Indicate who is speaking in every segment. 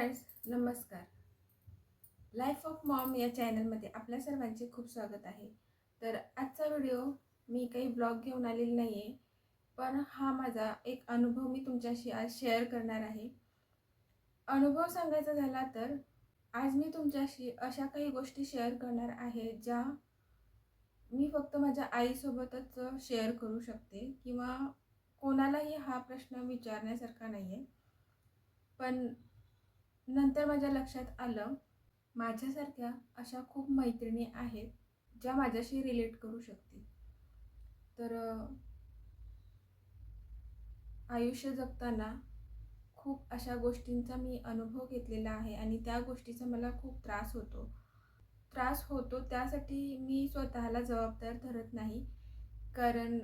Speaker 1: Friends नमस्कार. Life of Maugham या चॅनलमध्ये आपल्या सर्वांचे खूप स्वागत आहे. तर आजचा व्हिडिओ मी काही ब्लॉग घेऊन आलेली नाही आहे पण हा माझा एक अनुभव मी तुमच्याशी आज शेअर करणार आहे. अनुभव सांगायचा झाला तर आज मी तुमच्याशी अशा काही गोष्टी शेअर करणार आहे ज्या मी फक्त माझ्या आईसोबतच शेअर करू शकते किंवा कोणालाही हा प्रश्न विचारण्यासारखा नाही आहे पण नंतर माझ्या लक्षात आलं माझ्यासारख्या अशा खूप मैत्रिणी आहेत ज्या माझ्याशी रिलेट करू शकतील. तर आयुष्य जगताना खूप अशा गोष्टींचा मी अनुभव घेतलेला आहे आणि त्या गोष्टीचा मला खूप त्रास होतो. त्रास होतो त्यासाठी मी स्वतःला जबाबदार धरत नाही कारण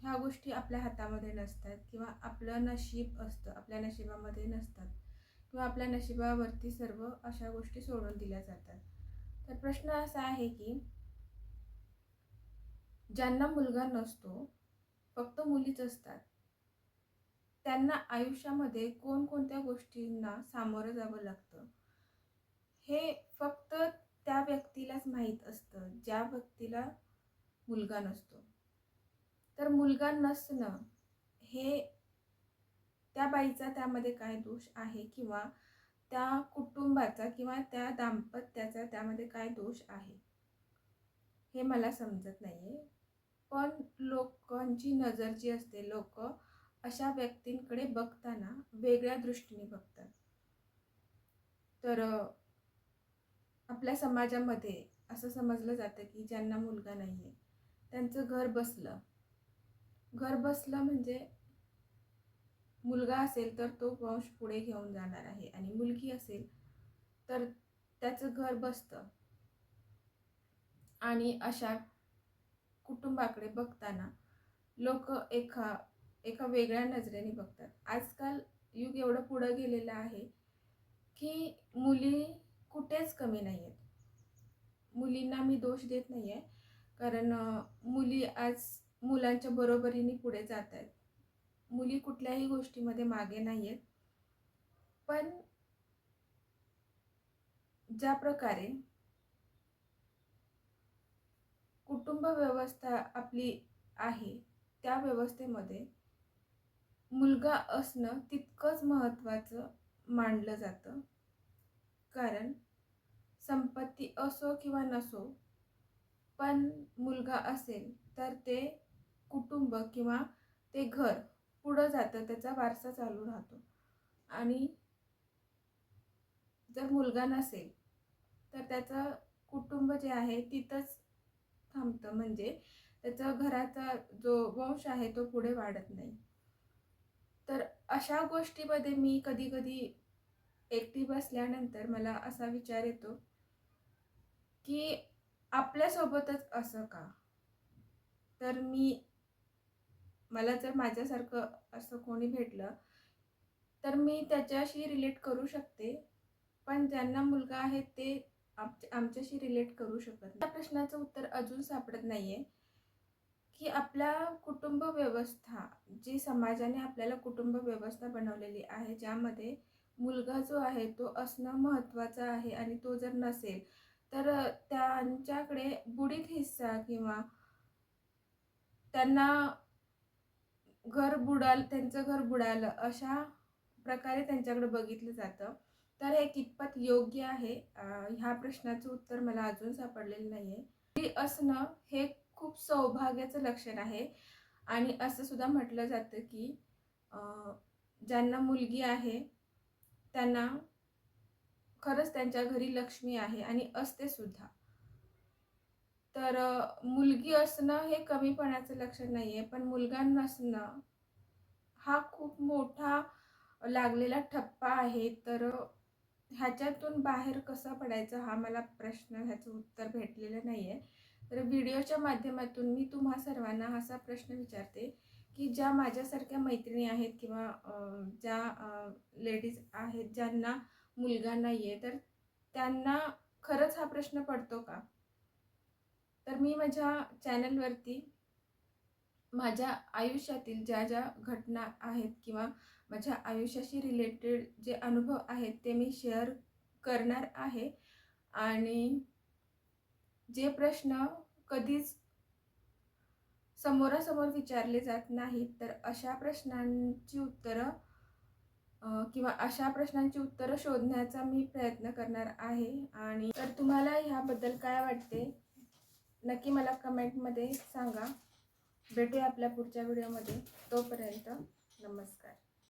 Speaker 1: ह्या गोष्टी आपल्या हातामध्ये नसतात किंवा आपलं नशीब असतं आपल्या नशिबामध्ये नसतात. किंवा आपल्या नशिबावरती सर्व अशा गोष्टी सोडून दिल्या जातात. तर प्रश्न असा आहे की ज्यांना मुलगा नसतो फक्त मुलीच असतात त्यांना आयुष्यामध्ये कोणकोणत्या गोष्टींना सामोरं जावं लागतं? हे फक्त त्या व्यक्तीलाच माहीत असतं ज्या व्यक्तीला मुलगा नसतो. तर मुलगा नसणं हे त्या बाईचा त्यामध्ये काय दोष आहे किंवा त्या कुटुंबाचा किंवा त्या दाम्पत्याचा त्यामध्ये काय दोष आहे? हे मला समजत नाही आहे पण लोकांची नजर जी असते लोक अशा व्यक्तींकडे बघताना वेगळ्या दृष्टीने बघतात. तर आपल्या समाजामध्ये असं समजलं जातं की ज्यांना मुलगा नाही आहे त्यांचं घर बसलं. घर बसलं म्हणजे मुलगा असेल तर तो वंश पुढे घेऊन जाणार आहे. आणि मुलगी असेल तर त्याचं घर बसतं. आणि अशा कुटुंबाकडे बघताना लोक एका एका वेगळ्या नजरेने बघतात. आजकाल युग एवढं पुढं गेलेलं आहे की मुली कुठेच कमी नाही आहेत मुलींना मी दोष देत नाही आहे कारण मुली आज मुलांच्या बरोबरीने पुढे जात आहेत मुली कुठल्याही गोष्टीमध्ये मागे नाही आहेत पण ज्या प्रकारे कुटुंब व्यवस्था आपली आहे त्या व्यवस्थेमध्ये मुलगा असणं तितकंच महत्त्वाचं मानलं जातं. कारण संपत्ती असो किंवा नसो पण मुलगा असेल तर ते कुटुंब किंवा ते घर पुढं जातं त्याचा वारसा चालू राहतो. आणि जर मुलगा नसेल तर त्याचं कुटुंब जे आहे तिथंच थांबतं. म्हणजे त्याचा घराचा जो वंश आहे तो पुढे वाढत नाही. तर अशा गोष्टीमध्ये मी कधी कधी एकटी बसल्यानंतर मला असा विचार येतो की आपल्यासोबतच असं का? तर मी मला जर माझ्यासारखं असं कोणी भेटलं तर मी त्याच्याशी रिलेट करू शकते. पण ज्यांना मुलगा आहे ते आमच्या आमच्याशी रिलेट करू शकत नाही. त्या प्रश्नाचं उत्तर अजून सापडत नाही आहे की आपल्या कुटुंब व्यवस्था जी समाजाने आपल्याला कुटुंब व्यवस्था बनवलेली आहे ज्यामध्ये मुलगा जो आहे तो असणं महत्त्वाचा आहे आणि तो जर नसेल तर त्यांच्याकडे बुडीत हिस्सा किंवा त्यांना घर बुडाल त्यांचं घर बुडालं अशा प्रकारे त्यांच्याकडे बघितलं जातं. तर हे कितपत योग्य आहे? ह्या प्रश्नाचं उत्तर मला अजून सापडलेलं नाही आहे मुली असणं हे खूप सौभाग्याचं लक्षण आहे. आणि असं सुद्धा म्हटलं जातं की ज्यांना मुलगी आहे त्यांना खरंच त्यांच्या घरी लक्ष्मी आहे आणि असते सुद्धा. तर मुलगी असणं हे कमीपणाचं लक्षण नाही आहे पण मुलगा नसणं हा खूप मोठा लागलेला ठप्पा आहे. तर ह्याच्यातून बाहेर कसं पडायचं हा मला प्रश्न ह्याचं उत्तर भेटलेलं नाही आहे तर व्हिडिओच्या माध्यमातून मी तुम्हा सर्वांना असा प्रश्न विचारते की ज्या माझ्यासारख्या मैत्रिणी आहेत किंवा ज्या लेडीज आहेत ज्यांना मुलगा नाही आहे तर त्यांना खरंच हा प्रश्न पडतो का? तर मी माझ्या चॅनलवरती माझ्या आयुष्यातील ज्या ज्या घटना आहेत किंवा माझ्या आयुष्याशी रिलेटेड जे अनुभव आहेत ते मी शेअर करणार आहे. आणि जे प्रश्न कधीच समोरासमोर विचारले जात नाहीत तर अशा प्रश्नांची उत्तरं किंवा अशा प्रश्नांची उत्तरं शोधण्याचा मी प्रयत्न करणार आहे. आणि तर तुम्हाला ह्याबद्दल काय वाटते? नक्की मला कमेंटमध्ये सांगा. भेटूया आपल्या पुढच्या व्हिडिओमध्ये. तोपर्यंत नमस्कार.